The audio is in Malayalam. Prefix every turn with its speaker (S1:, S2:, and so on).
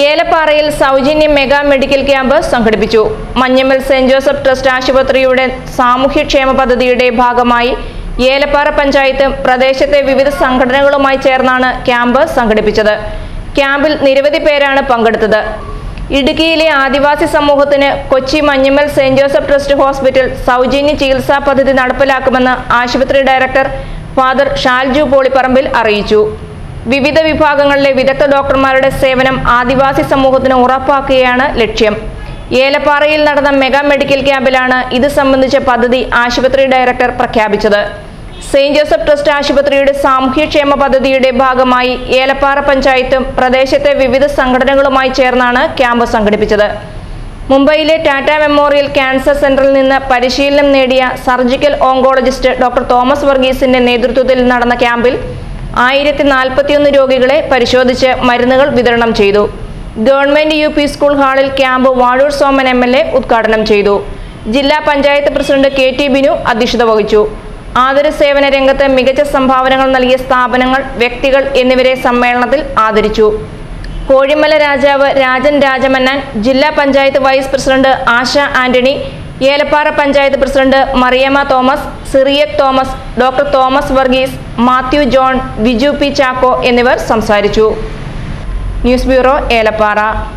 S1: ഏലപ്പാറയിൽ സൗജന്യ മെഗാ മെഡിക്കൽ ക്യാമ്പ് സംഘടിപ്പിച്ചു. മഞ്ഞമ്മൽ സെന്റ് ജോസഫ് ട്രസ്റ്റ് ആശുപത്രിയുടെ സാമൂഹ്യക്ഷേമ പദ്ധതിയുടെ ഭാഗമായി ഏലപ്പാറ പഞ്ചായത്ത് പ്രദേശത്തെ വിവിധ സംഘടനകളുമായി ചേർന്നാണ് ക്യാമ്പ് സംഘടിപ്പിച്ചത്. ക്യാമ്പിൽ നിരവധി പേരാണ് പങ്കെടുത്തത്. ഇടുക്കിയിലെ ആദിവാസി സമൂഹത്തിന് Kochi Manjummel saint Joseph trust hospital സൗജന്യ ചികിത്സാ പദ്ധതി നടപ്പിലാക്കുമെന്ന് ആശുപത്രി ഡയറക്ടർ ഫാദർ ഷാൽജു പോളിപ്പറമ്പിൽ അറിയിച്ചു. വിവിധ വിഭാഗങ്ങളിലെ വിദഗ്ധ ഡോക്ടർമാരുടെ സേവനം ആദിവാസി സമൂഹത്തിന് ഉറപ്പാക്കുകയാണ് ലക്ഷ്യം. ഏലപ്പാറയിൽ നടന്ന മെഗാ മെഡിക്കൽ ക്യാമ്പിലാണ് ഇത് സംബന്ധിച്ച പദ്ധതി ആശുപത്രി ഡയറക്ടർ പ്രഖ്യാപിച്ചത്. സെയിന്റ് ജോസഫ് ട്രസ്റ്റ് ആശുപത്രിയുടെ സാമൂഹ്യക്ഷേമ പദ്ധതിയുടെ ഭാഗമായി ഏലപ്പാറ പഞ്ചായത്തും പ്രദേശത്തെ വിവിധ സംഘടനകളുമായി ചേർന്നാണ് ക്യാമ്പ് സംഘടിപ്പിച്ചത്. മുംബൈയിലെ ടാറ്റ മെമ്മോറിയൽ ക്യാൻസർ സെന്ററിൽ നിന്ന് പരിശീലനം നേടിയ സർജിക്കൽ ഓങ്കോളജിസ്റ്റ് ഡോക്ടർ തോമസ് വർഗീസിന്റെ നേതൃത്വത്തിൽ നടന്ന ക്യാമ്പിൽ ആയിരത്തി നാൽപ്പത്തിയൊന്ന് രോഗികളെ പരിശോധിച്ച് മരുന്നുകൾ വിതരണം ചെയ്തു. ഗവൺമെന്റ് യു പി സ്കൂൾ ഹാളിൽ camp Vazhoor Soman M L A ഉദ്ഘാടനം ചെയ്തു. ജില്ലാ panchayat president K T Binu അധ്യക്ഷത വഹിച്ചു. ആതുര സേവന രംഗത്ത് മികച്ച സംഭാവനകൾ നൽകിയ സ്ഥാപനങ്ങൾ വ്യക്തികൾ എന്നിവരെ സമ്മേളനത്തിൽ ആദരിച്ചു. കോഴിമല രാജാവ് രാജൻ രാജമന്നാൻ ജില്ലാ panchayat vice president Asha Antony Elappara panchayat president Mariyamma Thomas Cyriac Thomas doctor Thomas Varghese Mathew John Viju P Chacko എന്നിവർ സംസാരിച്ചു. News bureau Elappara.